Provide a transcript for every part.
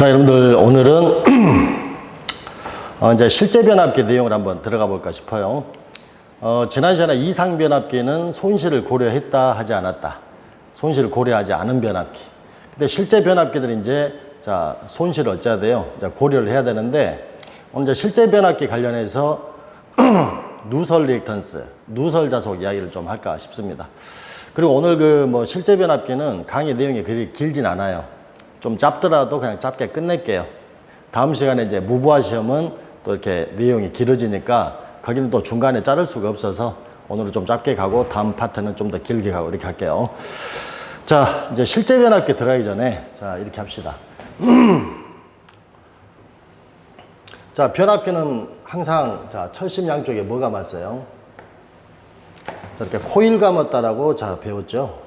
자, 여러분들 오늘은 어, 이제 실제 변압기 내용을 한번 들어가 볼까 싶어요. 어, 지난 시간에 이상 변압기는 손실을 고려했다 하지 않았다. 손실을 고려하지 않은 변압기. 근데 실제 변압기들은 이제 자 손실을 어찌 해야 돼요? 자, 고려를 해야 되는데 오늘 이제 실제 변압기 관련해서 누설 리액턴스, 누설 자속 이야기를 좀 할까 싶습니다. 그리고 오늘 그 뭐 실제 변압기는 강의 내용이 그리 길진 않아요. 좀 짧더라도 그냥 짧게 끝낼게요. 다음 시간에 이제 무부하 시험은 또 이렇게 내용이 길어지니까 거기는 또 중간에 자를 수가 없어서 오늘은 좀 짧게 가고 다음 파트는 좀 더 길게 가고 이렇게 할게요. 자, 이제 실제 변압기 들어가기 전에 자, 이렇게 합시다. 자, 변압기는 항상 자, 철심 양쪽에 뭐가 맞어요? 자, 이렇게 코일 감았다라고 자, 배웠죠?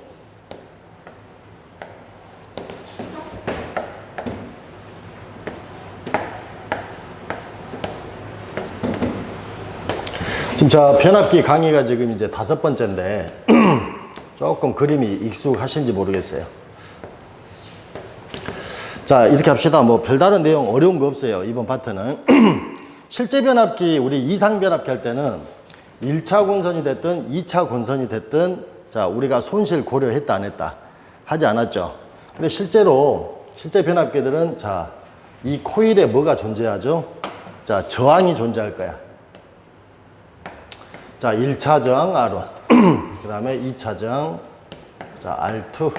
지금 저 변압기 강의가 지금 이제 다섯 번째인데 조금 그림이 익숙하신지 모르겠어요. 자, 이렇게 합시다. 뭐 별다른 내용 어려운 거 없어요. 이번 파트는. 실제 변압기, 우리 이상 변압기 할 때는 1차 권선이 됐든 2차 권선이 됐든 자, 우리가 손실 고려했다 안 했다 하지 않았죠. 근데 실제로 실제 변압기들은 자, 이 코일에 뭐가 존재하죠? 자, 저항이 존재할 거야. 자, 1차 저항 R1. 그 다음에 2차 저항 자, R2.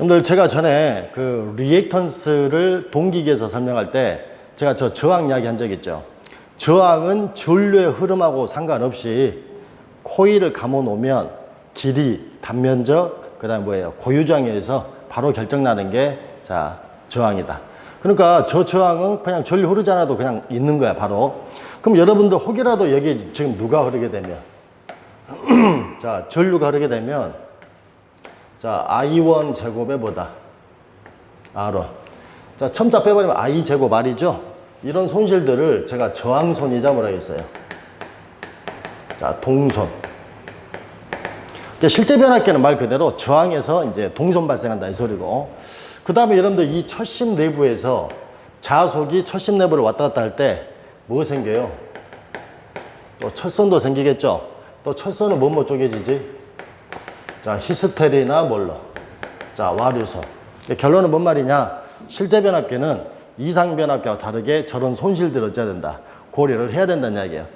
여러분들 제가 전에 그 리액턴스를 동기계에서 설명할 때 제가 저 저항 이야기 한 적 있죠. 저항은 전류의 흐름하고 상관없이 코일을 감아 놓으면 길이, 단면적, 그 다음에 뭐예요? 고유저항에 의해서 바로 결정나는 게 자, 저항이다. 그러니까 저 저항은 그냥 전류 흐르지 않아도 그냥 있는 거야, 바로. 그럼 여러분들 혹이라도 여기 지금 누가 흐르게 되면 자, 전류가 흐르게 되면 자, I1 제곱에 뭐다? R1. 자, 첨자 빼버리면 I 제곱 R이죠? 이런 손실들을 제가 저항손이자 뭐라 했어요? 자, 동손. 그러니까 실제 변압기는 말 그대로 저항에서 이제 동손 발생한다 이 소리고. 그 다음에 여러분들 이 철심 내부에서 자속이 철심 내부를 왔다 갔다 할 때 뭐 생겨요? 또 철선도 생기겠죠? 또 철선은 뭐뭐 쪼개지지? 자, 히스테리나 뭘로? 자, 와류선. 결론은 뭔 말이냐? 실제 변압기는 이상 변압기와 다르게 저런 손실들을 어찌해야 된다. 고려를 해야 된다는 이야기예요.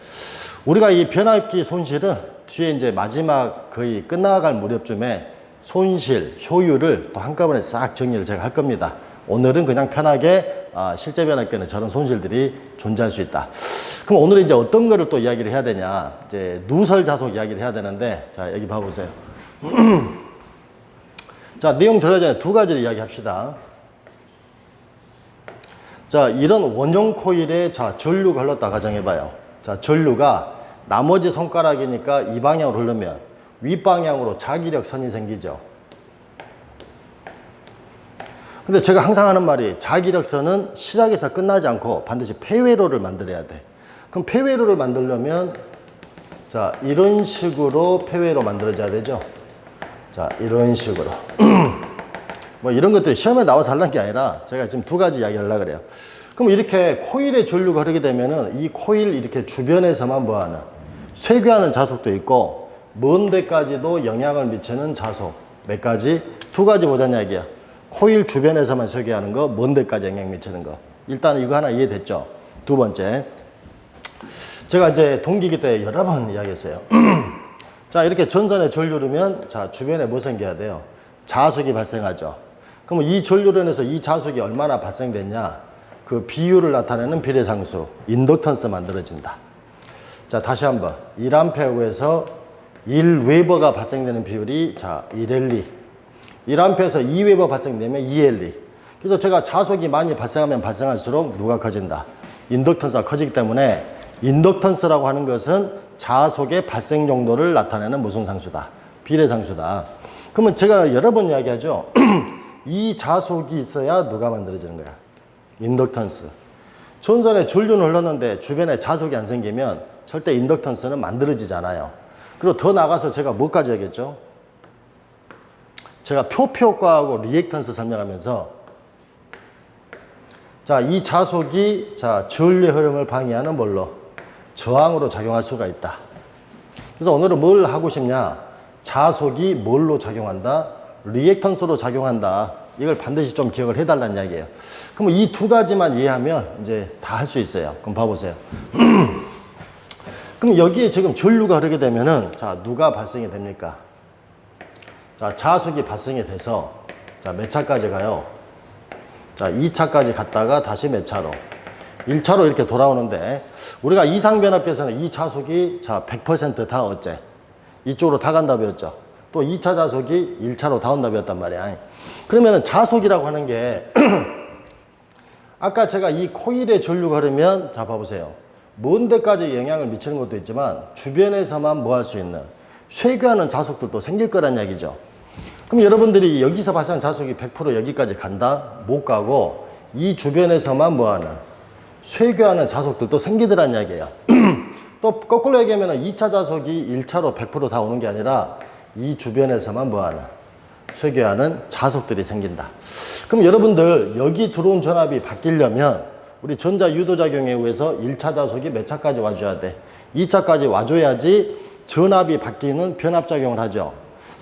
우리가 이 변압기 손실은 뒤에 이제 마지막 거의 끝나갈 무렵쯤에 손실, 효율을 또 한꺼번에 싹 정리를 제가 할 겁니다. 오늘은 그냥 편하게 아, 실제 변압기는 저런 손실들이 존재할 수 있다. 그럼 오늘은 이제 어떤 거를 또 이야기를 해야 되냐? 이제 누설 자속 이야기를 해야 되는데 자 여기 봐보세요. 자 내용 들어가기 두 가지를 이야기 합시다. 자 이런 원형 코일에 자 전류가 흘렀다 가정해봐요. 자 전류가 나머지 손가락이니까 이 방향으로 흐르면 윗방향으로 자기력 선이 생기죠. 근데 제가 항상 하는 말이 자기력선은 시작에서 끝나지 않고 반드시 폐회로를 만들어야 돼. 그럼 폐회로를 만들려면 자 이런 식으로 폐회로 만들어져야 되죠. 자 이런 식으로 뭐 이런 것들이 시험에 나와서 하려는 게 아니라 제가 지금 두 가지 이야기 하려고 그래요. 그럼 이렇게 코일의 전류가 흐르게 되면은 이 코일 이렇게 주변에서만 뭐하는 쇠괴하는 자속도 있고 먼 데까지도 영향을 미치는 자속 몇 가지 두 가지 보자는 이야기야. 코일 주변에서만 쇠괴하는 거, 먼 데까지 영향 미치는 거. 일단 이거 하나 이해됐죠? 두 번째. 제가 이제 동기기 때 여러 번 이야기했어요. 자, 이렇게 전선에 전류르면, 자, 주변에 뭐 생겨야 돼요? 자속이 발생하죠. 그럼 이 전류로 인해서 이 자속이 얼마나 발생됐냐? 그 비율을 나타내는 비례상수, 인덕턴스 만들어진다. 자, 다시 한 번. 1암페어에서 1웨버가 발생되는 비율이, 자, 1L2. 1암페어에서 2웨버 발생되면 2L2. 그래서 제가 자속이 많이 발생하면 발생할수록 누가 커진다? 인덕턴스가 커지기 때문에 인덕턴스라고 하는 것은 자속의 발생 정도를 나타내는 무슨 상수다? 비례 상수다. 그러면 제가 여러 번 이야기하죠. 이 자속이 있어야 누가 만들어지는 거야? 인덕턴스. 전선에 전류는 흘렀는데 주변에 자속이 안 생기면 절대 인덕턴스는 만들어지잖아요. 그리고 더 나가서 제가 뭐까지 하겠죠? 제가 표표과하고 리액턴스 설명하면서 자, 이 자속이 자, 전류의 흐름을 방해하는 뭘로? 저항으로 작용할 수가 있다. 그래서 오늘은 뭘 하고 싶냐? 자속이 뭘로 작용한다? 리액턴스로 작용한다. 이걸 반드시 좀 기억을 해달라는 이야기예요. 그럼 이 두 가지만 이해하면 이제 다 할 수 있어요. 그럼 봐보세요. 그럼 여기에 지금 전류가 흐르게 되면은 자 누가 발생이 됩니까? 자 자속이 발생이 돼서 자몇 차까지 가요? 자 2차까지 갔다가 다시 몇 차로? 1차로 이렇게 돌아오는데 우리가 이상변압기에서는 이 차속이 자 100%다 어째? 이쪽으로 다 간다 배웠죠. 또 2차 자속이 1차로 다 온다 배웠단 말이야. 그러면은 자속이라고 하는 게 아까 제가 이 코일의 전류가 흐르면 자 봐보세요. 먼 데까지 영향을 미치는 것도 있지만 주변에서만 뭐 할 수 있는 쇠교하는 자속들도 생길 거란 얘기죠. 그럼 여러분들이 여기서 발생한 자속이 100% 여기까지 간다? 못 가고 이 주변에서만 뭐 하는 쇠교하는 자속들도 생기더란 이야기예요. 또 거꾸로 얘기하면 2차 자속이 1차로 100%다 오는 게 아니라 이 주변에서만 뭐 하는 쇠교하는 자속들이 생긴다. 그럼 여러분들 여기 들어온 전압이 바뀌려면 우리 전자 유도작용에 의해서 1차 자속이 몇 차까지 와줘야 돼? 2차까지 와줘야지 전압이 바뀌는 변압작용을 하죠.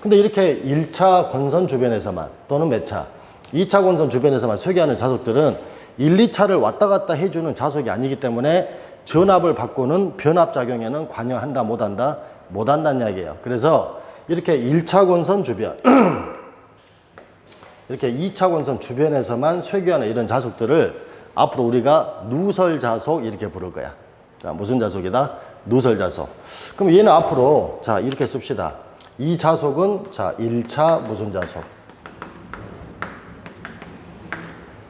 근데 이렇게 1차 권선 주변에서만 또는 몇 차? 2차 권선 주변에서만 쇠기하는 자속들은 1, 2차를 왔다 갔다 해주는 자속이 아니기 때문에 전압을 바꾸는 변압작용에는 관여한다 못한다? 못한다는 이야기예요. 그래서 이렇게 1차 권선 주변 이렇게 2차 권선 주변에서만 쇠기하는 이런 자속들을 앞으로 우리가 누설 자속 이렇게 부를 거야. 자, 무슨 자속이다? 누설 자속. 그럼 얘는 앞으로 자, 이렇게 씁시다. 이 자속은 자, 1차 무슨 자속?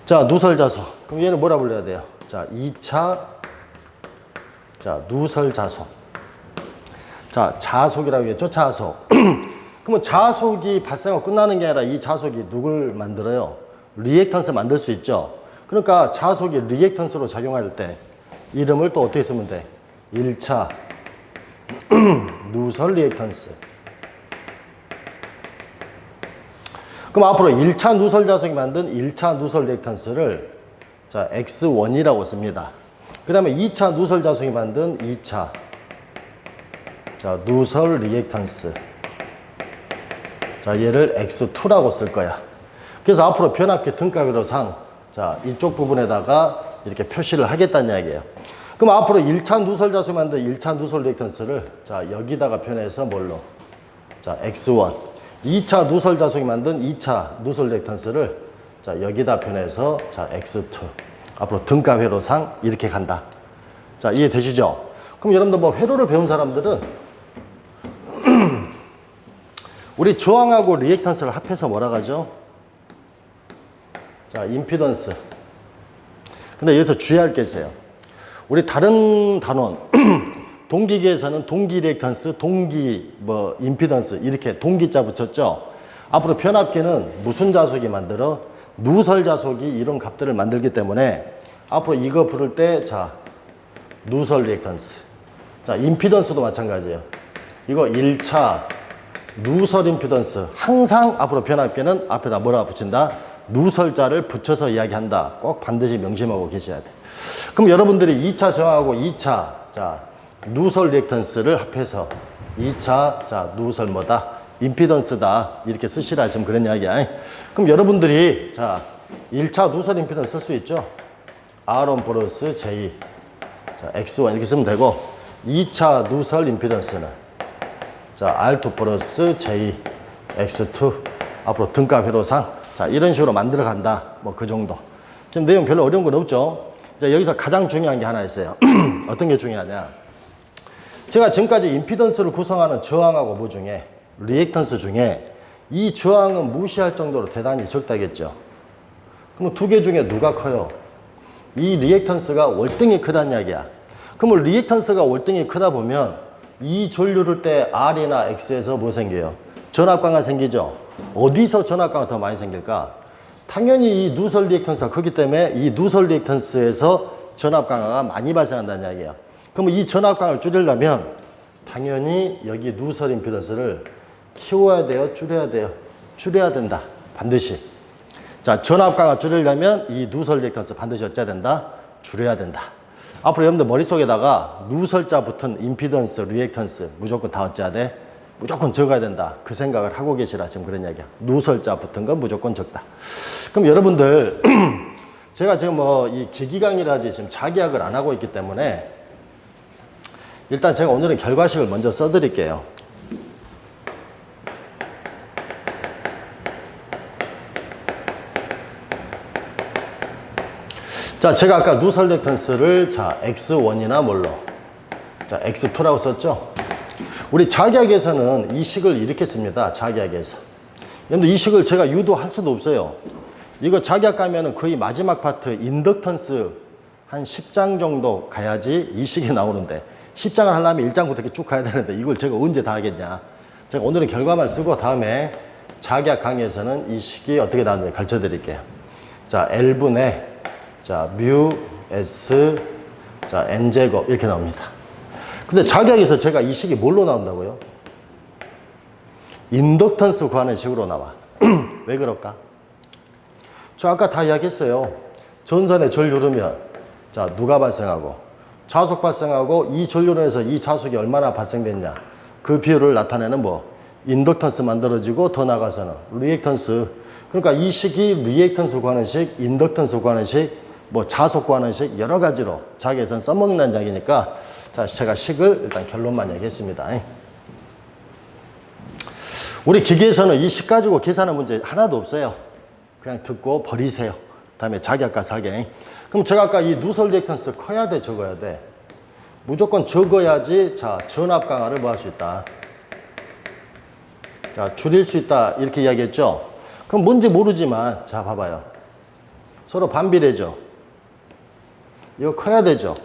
자, 누설 자속. 그럼 얘는 뭐라 불러야 돼요? 자, 2차 자, 누설 자속. 자, 자속이라고 했죠? 자속. 그러면 자속이 발생하고 끝나는 게 아니라 이 자속이 누굴 만들어요? 리액턴스 만들 수 있죠. 그러니까 자속이 리액턴스로 작용할 때 이름을 또 어떻게 쓰면 돼? 1차 누설 리액턴스. 그럼 앞으로 1차 누설 자속이 만든 1차 누설 리액턴스를 자, X1이라고 씁니다. 그 다음에 2차 누설 자속이 만든 2차 자, 누설 리액턴스. 자, 얘를 X2라고 쓸 거야. 그래서 앞으로 변압기 등가비로상 자, 이쪽 부분에다가 이렇게 표시를 하겠다는 이야기예요. 그럼 앞으로 1차 누설 자수 만든 1차 누설 리액턴스를 자, 여기다가 표현해서 뭘로? 자, X1. 2차 누설 자속이 만든 2차 누설 리액턴스를 자, 여기다 표현해서 자, X2. 앞으로 등가 회로상 이렇게 간다. 자, 이해되시죠? 그럼 여러분들 뭐 회로를 배운 사람들은 우리 저항하고 리액턴스를 합해서 뭐라 하죠? 자, 임피던스. 근데 여기서 주의할 게 있어요. 우리 다른 단원, 동기계에서는 동기 리액턴스, 동기 뭐 임피던스 이렇게 동기자 붙였죠. 앞으로 변압기는 무슨 자속이 만들어? 누설 자속이 이런 값들을 만들기 때문에 앞으로 이거 부를 때 자, 누설 리액턴스. 자, 임피던스도 마찬가지예요. 이거 1차 누설 임피던스. 항상 앞으로 변압기는 앞에다 뭐라 붙인다? 누설자를 붙여서 이야기한다. 꼭 반드시 명심하고 계셔야 돼. 그럼 여러분들이 2차 저항하고 2차 자 누설 리액턴스를 합해서 2차 자 누설 뭐다? 임피던스다. 이렇게 쓰시라 지금 그런 이야기야. 그럼 여러분들이 자 1차 누설 임피던스 쓸 수 있죠? R1 플러스 J 자 X1 이렇게 쓰면 되고 2차 누설 임피던스는 자 R2 플러스 J X2 앞으로 등가 회로상 자, 이런 식으로 만들어 간다. 뭐 그 정도. 지금 내용 별로 어려운 건 없죠. 자, 여기서 가장 중요한 게 하나 있어요. 어떤 게 중요하냐. 제가 지금까지 임피던스를 구성하는 저항하고 뭐 중에, 리액턴스 중에 이 저항은 무시할 정도로 대단히 적다겠죠. 그럼 두 개 중에 누가 커요? 이 리액턴스가 월등히 크다는 이야기야. 그럼 리액턴스가 월등히 크다 보면 이 전류를 때 R이나 X에서 뭐 생겨요? 전압광이 생기죠. 어디서 전압광이 더 많이 생길까? 당연히 이 누설 리액턴스가 크기 때문에 이 누설 리액턴스에서 전압 강화가 많이 발생한다는 이야기예요. 그럼 이 전압 강을 줄이려면 당연히 여기 누설 임피던스를 키워야 돼요, 줄여야 돼요. 줄여야 된다. 반드시. 자, 전압강을 줄이려면 이 누설 리액턴스 반드시 어째야 된다? 줄여야 된다. 앞으로 여러분들 머릿속에다가 누설자 붙은 임피던스, 리액턴스 무조건 다 어째야 돼? 무조건 적어야 된다. 그 생각을 하고 계시라 지금 그런 이야기야. 누설자 붙은 건 무조건 적다. 그럼 여러분들 제가 지금 뭐 이 기기강의라지 지금 자기약을 안 하고 있기 때문에 일단 제가 오늘은 결과식을 먼저 써드릴게요. 자, 제가 아까 누설 렉턴스를 자, X1이나 뭘로? 자, X2라고 썼죠? 우리 자기약에서는 이 식을 이렇게 씁니다. 자기약에서. 근데 이 식을 제가 유도할 수도 없어요. 이거 자기약 가면은 거의 마지막 파트 인덕턴스 한 10장 정도 가야지 이 식이 나오는데 10장을 하려면 1장부터 이렇게 쭉 가야 되는데 이걸 제가 언제 다 하겠냐. 제가 오늘은 결과만 쓰고 다음에 자기약 강의에서는 이 식이 어떻게 나오는지 가르쳐 드릴게요. 자, L분의 자, 뮤, S, 자, N제곱 이렇게 나옵니다. 근데 자기약에서 제가 이 식이 뭘로 나온다고요? 인덕턴스 구하는 식으로 나와. 왜 그럴까? 저 아까 다 이야기했어요. 전선에 절 누르면 자 누가 발생하고 자속 발생하고 이 전류론에서 이 자속이 얼마나 발생됐냐 그 비율을 나타내는 뭐 인덕턴스 만들어지고 더 나가서는 리액턴스 그러니까 이 식이 리액턴스 구하는 식, 인덕턴스 구하는 식, 뭐 자속 구하는 식 여러 가지로 자기에선 써먹는 이야기니까 자 제가 식을 일단 결론만 얘기했습니다. 우리 기계에서는 이 식 가지고 계산하는 문제 하나도 없어요. 그냥 듣고 버리세요. 다음에 자기 아까 사게. 그럼 제가 아까 이 누설 리액턴스 커야 돼, 적어야 돼? 무조건 적어야지, 자, 전압 강화를 뭐 할 수 있다. 자, 줄일 수 있다. 이렇게 이야기했죠? 그럼 뭔지 모르지만, 자, 봐봐요. 서로 반비례죠? 이거 커야 되죠?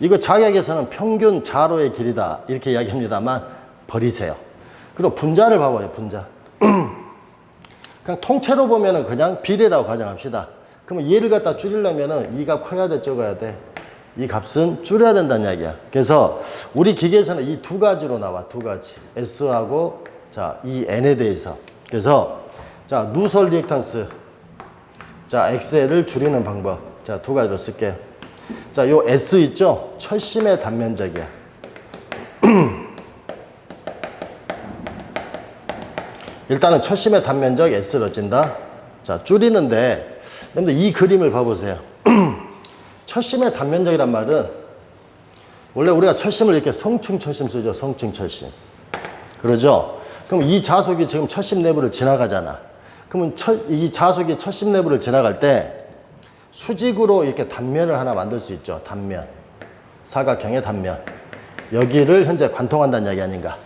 이거 자격에서는 평균 자로의 길이다. 이렇게 이야기합니다만, 버리세요. 그리고 분자를 봐봐요, 분자. 그냥 통째로 보면은 그냥 비례라고 가정합시다. 그러면 얘를 갖다 줄이려면은 이 값 커야 돼, 적어야 돼. 이 값은 줄여야 된다는 이야기야. 그래서 우리 기계에서는 이 두 가지로 나와, 두 가지. S하고 자, 이 N에 대해서. 그래서 자, 누설 리액턴스. 자, XL을 줄이는 방법. 자, 두 가지로 쓸게요. 자, 요 S 있죠? 철심의 단면적이야. 일단은 철심의 단면적 S를 어찐다. 자, 줄이는데, 근데 이 그림을 봐보세요. 철심의 단면적이란 말은, 원래 우리가 철심을 이렇게 성층 철심 쓰죠. 성층 철심. 그러죠? 그럼 이 자속이 지금 철심 내부를 지나가잖아. 그러면 철, 이 자속이 철심 내부를 지나갈 때, 수직으로 이렇게 단면을 하나 만들 수 있죠. 단면. 사각형의 단면. 여기를 현재 관통한다는 이야기 아닌가.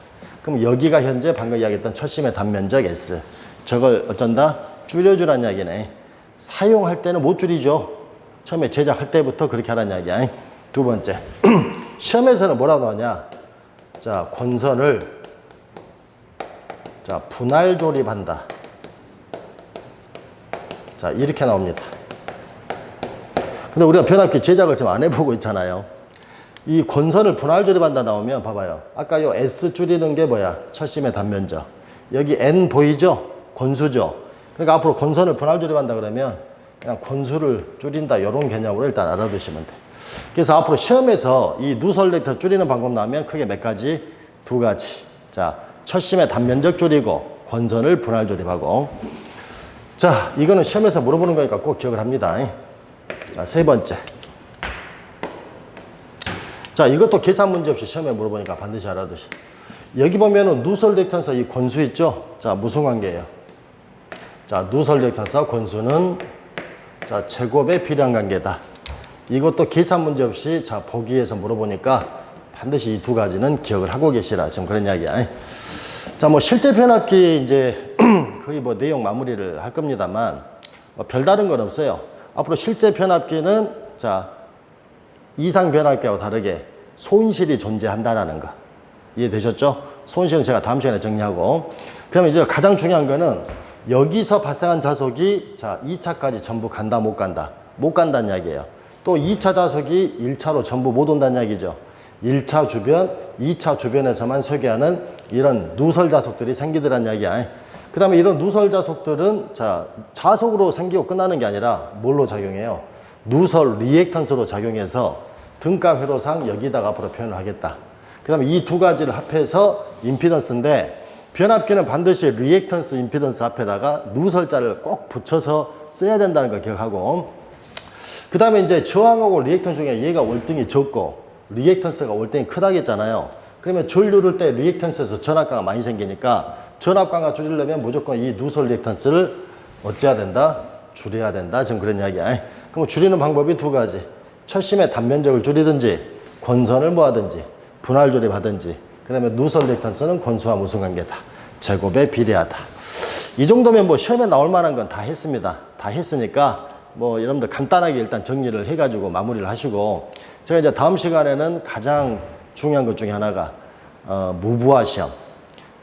그럼 여기가 현재 방금 이야기했던 철심의 단면적 S. 저걸 어쩐다? 줄여주라는 이야기네. 사용할 때는 못 줄이죠. 처음에 제작할 때부터 그렇게 하라는 이야기야. 두 번째. 시험에서는 뭐라고 나오냐? 자, 권선을 자, 분할 조립한다. 자, 이렇게 나옵니다. 근데 우리가 변압기 제작을 좀안 해보고 있잖아요. 이 권선을 분할 조립한다 나오면 봐봐요. 아까 요 S 줄이는 게 뭐야? 철심의 단면적. 여기 N 보이죠? 권수죠. 그러니까 앞으로 권선을 분할 조립한다 그러면 그냥 권수를 줄인다 이런 개념으로 일단 알아두시면 돼. 그래서 앞으로 시험에서 이 누설 렉터 줄이는 방법 나오면 크게 몇 가지? 두 가지. 자, 철심의 단면적 줄이고 권선을 분할 조립하고. 자, 이거는 시험에서 물어보는 거니까 꼭 기억을 합니다. 자, 세 번째. 자, 이것도 계산 문제 없이 시험에 물어보니까 반드시 알아두시. 여기 보면은 누설 렉턴사 이 권수 있죠? 자, 무슨 관계예요? 자, 누설 렉턴사 권수는 자, 제곱의 비례한 관계다. 이것도 계산 문제 없이 자, 보기에서 물어보니까 반드시 이 두 가지는 기억을 하고 계시라. 지금 그런 이야기야. 자, 뭐 실제 변압기 이제 거의 뭐 내용 마무리를 할 겁니다만 뭐 별다른 건 없어요. 앞으로 실제 변압기는 자, 이상 변압기하고 다르게 손실이 존재한다라는 거. 이해되셨죠? 손실은 제가 다음 시간에 정리하고. 그러면 이제 가장 중요한 거는 여기서 발생한 자속이 자, 2차까지 전부 간다, 못 간다. 못 간다는 이야기예요. 또 2차 자속이 1차로 전부 못 온다는 이야기죠. 1차 주변, 2차 주변에서만 설계하는 이런 누설 자속들이 생기더란 이야기야. 그 다음에 이런 누설 자속들은 자, 자속으로 생기고 끝나는 게 아니라 뭘로 작용해요? 누설 리액턴스로 작용해서 등가 회로상 여기다가 앞으로 표현을 하겠다. 그 다음에 이 두 가지를 합해서 임피던스인데 변압기는 반드시 리액턴스 임피던스 앞에다가 누설자를 꼭 붙여서 써야 된다는 걸 기억하고 그 다음에 이제 저항하고 리액턴 중에 얘가 월등히 적고 리액턴스가 월등히 크다겠잖아요. 그러면 줄 누를 때 리액턴스에서 전압가가 많이 생기니까 전압가가 줄이려면 무조건 이 누설 리액턴스를 어찌해야 된다? 줄여야 된다. 지금 그런 이야기야. 그럼 줄이는 방법이 두 가지. 철심의 단면적을 줄이든지 권선을 모하든지 분할 조립하든지 그 다음에 누설 리액턴스는 권수와 무슨 관계다. 제곱에 비례하다. 이 정도면 뭐 시험에 나올 만한 건 다 했습니다. 다 했으니까 뭐 여러분들 간단하게 일단 정리를 해가지고 마무리를 하시고 제가 이제 다음 시간에는 가장 중요한 것 중에 하나가 어, 무부하 시험,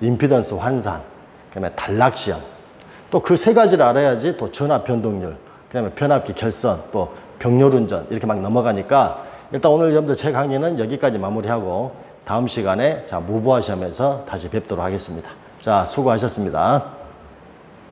임피던스 환산, 그다음에 단락 시험. 또 그 세 가지를 알아야지 또 전압 변동률, 그다음에 변압기 결선, 또 병렬 운전 이렇게 막 넘어가니까 일단 오늘 여러분들 제 강의는 여기까지 마무리하고 다음 시간에 자 무부하 시험에서 다시 뵙도록 하겠습니다. 자 수고하셨습니다.